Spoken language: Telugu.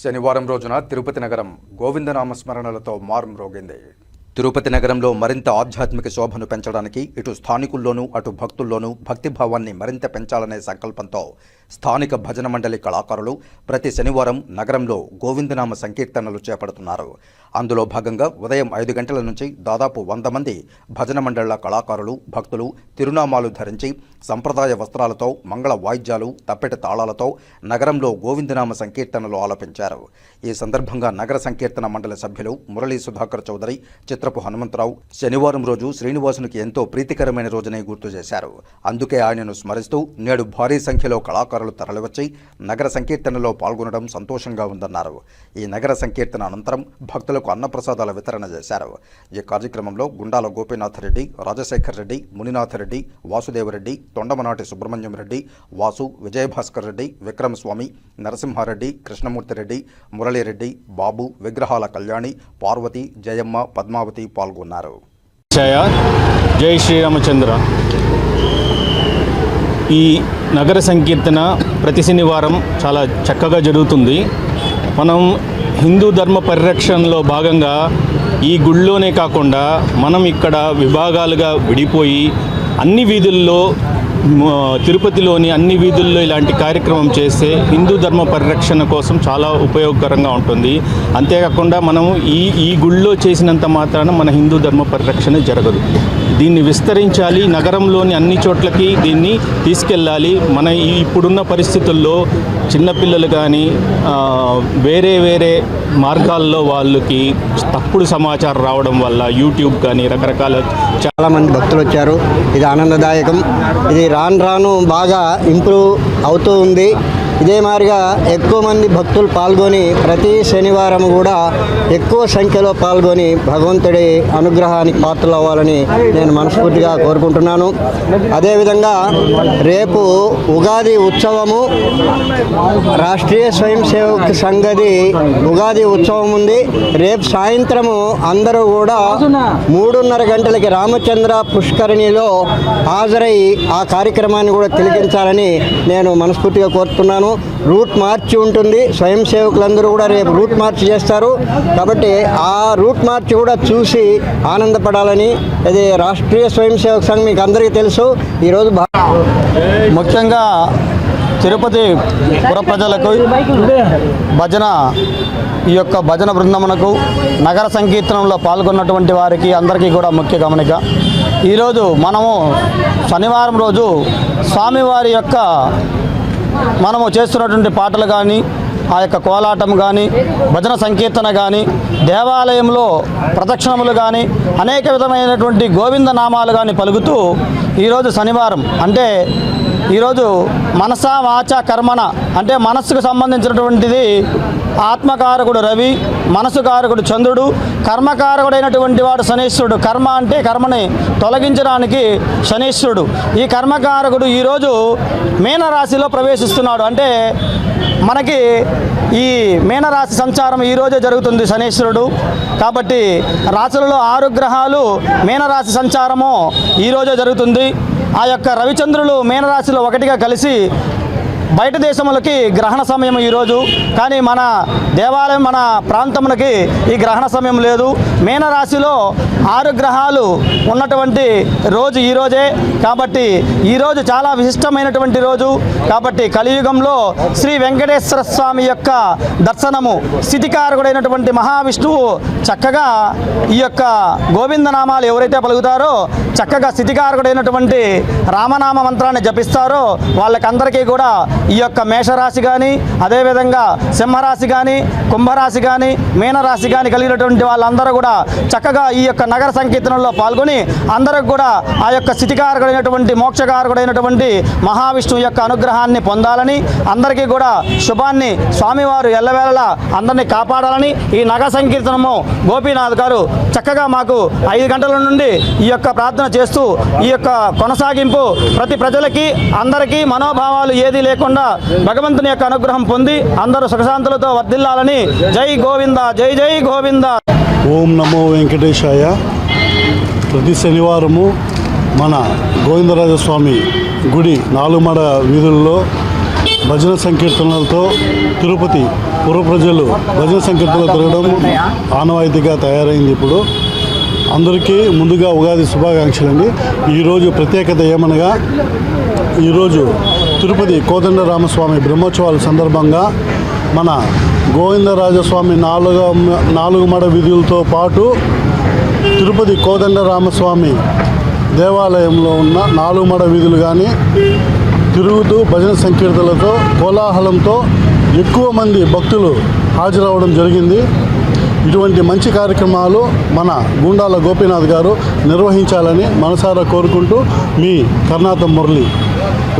శనివారం రోజున తిరుపతి నగరం గోవిందనామ స్మరణలతో మారుమ్రోగింది. తిరుపతి నగరంలో మరింత ఆధ్యాత్మిక శోభను పెంచడానికి ఇటు స్థానికుల్లోనూ అటు భక్తుల్లోనూ భక్తిభావాన్ని మరింత పెంచాలనే సంకల్పంతో స్థానిక భజన మండలి కళాకారులు ప్రతి శనివారం నగరంలో గోవిందనామ సంకీర్తనలు చేపడుతున్నారు. అందులో భాగంగా ఉదయం ఐదు గంటల నుంచి దాదాపు వంద మంది భజన మండళ్ళ కళాకారులు భక్తులు తిరునామాలు ధరించి సంప్రదాయ వస్త్రాలతో మంగళ వాయిద్యాలు తప్పెట తాళాలతో నగరంలో గోవిందనామ సంకీర్తనలు ఆలపించారు. ఈ సందర్భంగా నగర సంకీర్తన మండలి సభ్యులు మురళీ సుధాకర్ చౌదరి చిత్రపు హనుమంతరావు శనివారం రోజు శ్రీనివాసునికి ఎంతో ప్రీతికరమైన రోజునే గుర్తు చేశారు. అందుకే ఆయనను స్మరిస్తూ నేడు భారీ సంఖ్యలో కళాకారులు తరలివచ్చి నగర సంకీర్తనలో పాల్గొనడం సంతోషంగా ఉందన్నారు. ఈ నగర సంకీర్తన అనంతరం భక్తులకు అన్నప్రసాదాల వితరణ చేశారు. ఈ కార్యక్రమంలో గుండాల గోపీనాథ్ రెడ్డి రాజశేఖర్ రెడ్డి మునినాథ్ రెడ్డి వాసుదేవరెడ్డి తొండమనాటి సుబ్రహ్మణ్యం రెడ్డి వాసు విజయభాస్కర్ రెడ్డి విక్రమస్వామి నరసింహారెడ్డి కృష్ణమూర్తి రెడ్డి మురళీరెడ్డి బాబు విగ్రహాల కళ్యాణి పార్వతి జయమ్మ పద్మావతి పాల్గొన్నారు. జై శ్రీరామచంద్ర. ఈ నగర సంకీర్తన ప్రతి శనివారం చాలా చక్కగా జరుగుతుంది. మనం హిందూ ధర్మ పరిరక్షణలో భాగంగా ఈ గుళ్ళోనే కాకుండా మనం ఇక్కడ విభాగాలుగా విడిపోయి అన్ని వీధుల్లో తిరుపతిలోని అన్ని వీధుల్లో ఇలాంటి కార్యక్రమం చేస్తే హిందూ ధర్మ పరిరక్షణ కోసం చాలా ఉపయోగకరంగా ఉంటుంది. అంతేకాకుండా మనం ఈ ఈ గుళ్ళో చేసినంత మాత్రాన మన హిందూ ధర్మ పరిరక్షణ జరగదు. దీన్ని విస్తరించాలి నగరంలోని అన్ని చోట్లకి దీన్ని తీసుకెళ్ళాలి. మన ఇప్పుడున్న పరిస్థితుల్లో చిన్నపిల్లలు కానీ వేరే వేరే మార్గాల్లో వాళ్ళకి తప్పుడు సమాచారం రావడం వల్ల యూట్యూబ్ కానీ రకరకాల చాలామంది చాలా మంది భక్తులు వచ్చారు. ఇది ఆనందదాయకం. ఇది రాను రాను బాగా ఇంప్రూవ్ అవుతూ ఉంది. ఇదే మాదిరిగా ఎక్కువ మంది భక్తులు పాల్గొని ప్రతి శనివారం కూడా ఎక్కువ సంఖ్యలో పాల్గొని భగవంతుడి అనుగ్రహానికి పాత్రలు అవ్వాలని నేను మనస్ఫూర్తిగా కోరుకుంటున్నాను. అదేవిధంగా రేపు ఉగాది ఉత్సవము రాష్ట్రీయ స్వయం సేవక్ సంఘది ఉగాది ఉత్సవం ఉంది. రేపు సాయంత్రము అందరూ కూడా మూడున్నర గంటలకి రామచంద్ర పుష్కరిణిలో హాజరై ఆ కార్యక్రమాన్ని కూడా తిలకించాలని నేను మనస్ఫూర్తిగా కోరుతున్నాను. రూట్ మార్చి ఉంటుంది. స్వయం సేవకులందరూ కూడా రేపు రూట్ మార్చి చేస్తారు. కాబట్టి ఆ రూట్ మార్చి కూడా చూసి ఆనందపడాలని ఇది రాష్ట్రీయ స్వయం సేవక సంఘం మీకు అందరికీ తెలుసు. ఈరోజు ముఖ్యంగా తిరుపతి పుర ప్రజలకు భజన ఈ యొక్క భజన బృందమునకు నగర సంకీర్తనంలో పాల్గొన్నటువంటి వారికి అందరికీ కూడా ముఖ్య గమనిక. ఈరోజు మనము శనివారం రోజు స్వామివారి యొక్క మనము చేస్తున్నటువంటి పాటలు కానీ ఆ యొక్క కోలాటం కానీ భజన సంకీర్తన కానీ దేవాలయంలో ప్రదక్షిణములు కానీ అనేక విధమైనటువంటి గోవింద నామాలు కానీ పలుకుతూ ఈరోజు శనివారం అంటే ఈరోజు మనసా వాచ కర్మణ అంటే మనస్సుకు సంబంధించినటువంటిది ఆత్మకారకుడు రవి మనసుకారకుడు చంద్రుడు కర్మకారకుడైనటువంటి వాడు శనీశ్వరుడు. కర్మ అంటే కర్మని తొలగించడానికి శనీశ్వరుడు. ఈ కర్మకారకుడు ఈరోజు మీనరాశిలో ప్రవేశిస్తున్నాడు. అంటే మనకి ఈ మీనరాశి సంచారం ఈరోజే జరుగుతుంది శనీశ్వరుడు. కాబట్టి రాశులలో ఆరు గ్రహాలు మీనరాశి సంచారము ఈరోజే జరుగుతుంది. ఆ యొక్క రవిచంద్రులు మీనరాశిలో ఒకటిగా కలిసి బయట దేశములకి గ్రహణ సమయం ఈరోజు కానీ మన దేవాలయం మన ప్రాంతములకి ఈ గ్రహణ సమయం లేదు. మీనరాశిలో ఆరు గ్రహాలు ఉన్నటువంటి రోజు ఈరోజే కాబట్టి ఈరోజు చాలా విశిష్టమైనటువంటి రోజు. కాబట్టి కలియుగంలో శ్రీ వెంకటేశ్వర స్వామి యొక్క దర్శనము స్థితికారకుడైనటువంటి మహావిష్ణువు చక్కగా ఈ యొక్క గోవిందనామాలు ఎవరైతే పలుకుతారో చక్కగా స్థితికారకుడైనటువంటి రామనామ మంత్రాన్ని జపిస్తారో వాళ్ళకందరికీ కూడా ఈ యొక్క మేషరాశి కానీ అదేవిధంగా సింహరాశి కానీ కుంభరాశి కానీ మీనరాశి కానీ కలిగినటువంటి వాళ్ళందరూ కూడా చక్కగా ఈ యొక్క నగర సంకీర్తనలో పాల్గొని అందరికి కూడా ఆ యొక్క స్థితికారకుడైనటువంటి మోక్షకారకుడైనటువంటి మహావిష్ణువు యొక్క అనుగ్రహాన్ని పొందాలని అందరికీ కూడా శుభాన్ని స్వామివారు ఎల్లవేళలా అందరినీ కాపాడాలని ఈ నగర సంకీర్తనము గోపీనాథ్ గారు చక్కగా మాకు ఐదు గంటల నుండి ఈ యొక్క ప్రార్థన చేస్తూ ఈ యొక్క కొనసాగింపు ప్రతి ప్రజలకి అందరికీ మనోభావాలు ఏది లేకుండా భగవంతుని యొక్క అనుగ్రహం పొంది అందరూ సుఖశాంతులతో వర్ధిల్లాలని జై గోవింద జై జై గోవింద. ఓం నమో వెంకటేశాయ. ప్రతి శనివారము మన గోవిందరాజస్వామి గుడి నాలుమడ వీధుల్లో భజన సంకీర్తనలతో తిరుపతి పూర్వ ప్రజలు భజన సంకీర్తనలు తిరగడం ఆనవాయితీగా తయారైంది ఇప్పుడు. అందరికీ ముందుగా ఉగాది శుభాకాంక్షలండి. ఈరోజు ప్రత్యేకత ఏమనగా ఈరోజు తిరుపతి కోదండరామస్వామి బ్రహ్మోత్సవాల సందర్భంగా మన గోవిందరాజస్వామి నాలుగు నాలుగు మడ విధులతో పాటు తిరుపతి కోదండరామస్వామి దేవాలయంలో ఉన్న నాలుగు మడ వీధులు కానీ తిరుగుతూ భజన సంకీర్తనలతో కోలాహలంతో ఎక్కువ మంది భక్తులు హాజరవడం జరిగింది. ఇటువంటి మంచి కార్యక్రమాలు మన గుండాల గోపీనాథ్ గారు నిర్వహించాలని మనసారా కోరుకుంటూ మీ కర్ణాథం మురళి.